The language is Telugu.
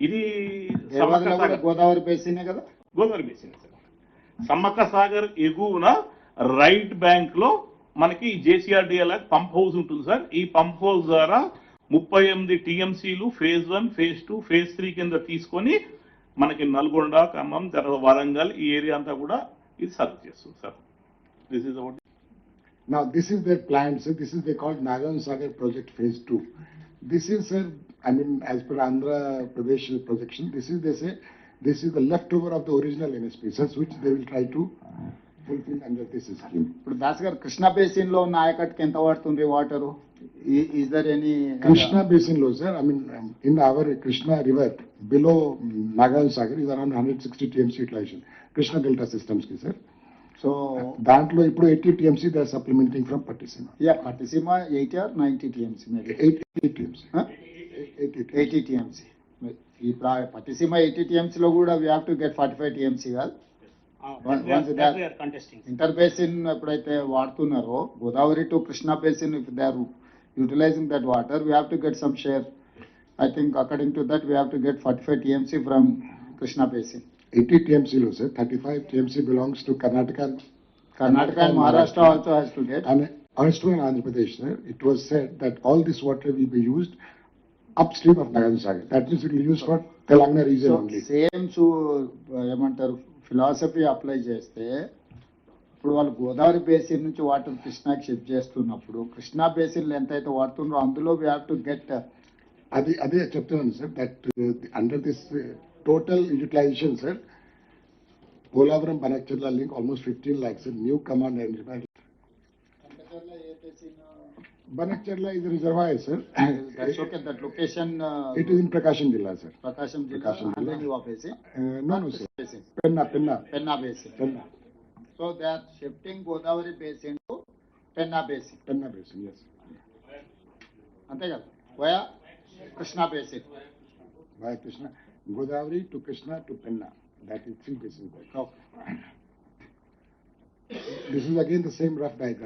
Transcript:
ఇది గోదావరి బేసినే కదా? Godavari basin sir. Sammakka Sagar ఎగువన రైట్ బ్యాంక్లో మనకి జేసీఆర్డిఎల్ పంప్ హౌస్ ఉంటుంది సార్. ఈ పంప్ హౌస్ ద్వారా ముప్పై ఎనిమిది టీఎంసీలు phase one phase two phase three కింద తీసుకొని మనకి నల్గొండ ఖమ్మం తర్వాత వరంగల్ ఈ ఏరియా అంతా కూడా ఇది సర్వ్ చేస్తుంది sir. This is about Now, this is their plan, sir. This is they called Nagan Sagar Project Phase Two. This is, sir, I mean, as per Andhra Pradesh projection, this is, they say, this is the leftover of the original NSP, sir, which they will try to fulfill under this scheme. ఇప్పుడు దాస్ గారు కృష్ణా బేసిన్లో ఉన్న ఆయకట్టుకి ఎంత పడుతుంది water is there any Krishna Basin low, sir, I mean, um, in our Krishna River, below Nagan Sagar is around 160 TMC utilization. Krishna Delta systems ki, sir. So దాంట్లో ఇప్పుడు eighty TMC they supplementing from Pattiseema yeah Pattiseema eighty or ninety TMC eighty TMC eighty eighty TMC ఈ ప్రా- పట్టిసీమ ఎయిటీ టీఎంసీ లో కూడా we have to get forty five TMC కాదు One- once that- contesting. Inter basin ఎప్పుడైతే వాడుతున్నారో Godavari to Krishna basin if they are utilising that water we have to get some share I think according to that we have to get forty five TMC from Krishna basin eighty టీఎంసీలో sir thirty five TMC belongs to Karnataka Karnataka and Maharashtra also has to get and also in Andhra Pradesh, sir, it was said that all this water will be used upstream of Nagasan Sagar. That means it will be used for Telangana region so only. Same ఏమంటారు ఫిలాసఫీ అప్లై చేస్తే ఇప్పుడు వాళ్ళు గోదావరి బేసిన్ నుంచి వాటర్ కృష్ణాకి షిఫ్ట్ చేస్తున్నప్పుడు కృష్ణా బేసిన్ ఎంత అయితే వాడుతున్నారో అందులో వీ హ్యావ్ టు గెట్ అదే అదే చెప్తున్నాను sir that under this total utilisation sir Polavaram Banakacherla link almost fifteen lakhs new command and Banakcherla is a reservoir, sir. That's okay. That location. Uh, it is in Prakasham Jilla, sir. Prakasham Jilla. Prakasham Jilla. you are facing? Uh, no, no, sir. Facing. Penna, Penna. Penna Basin. Penna. So they are shifting Godavari Basin to Penna Basin. Penna Basin, yes. Antegal. Where? Krishna Basin. Why Krishna? Godavari to Krishna to Penna. That is three basins. Okay. this is again the same rough diagram.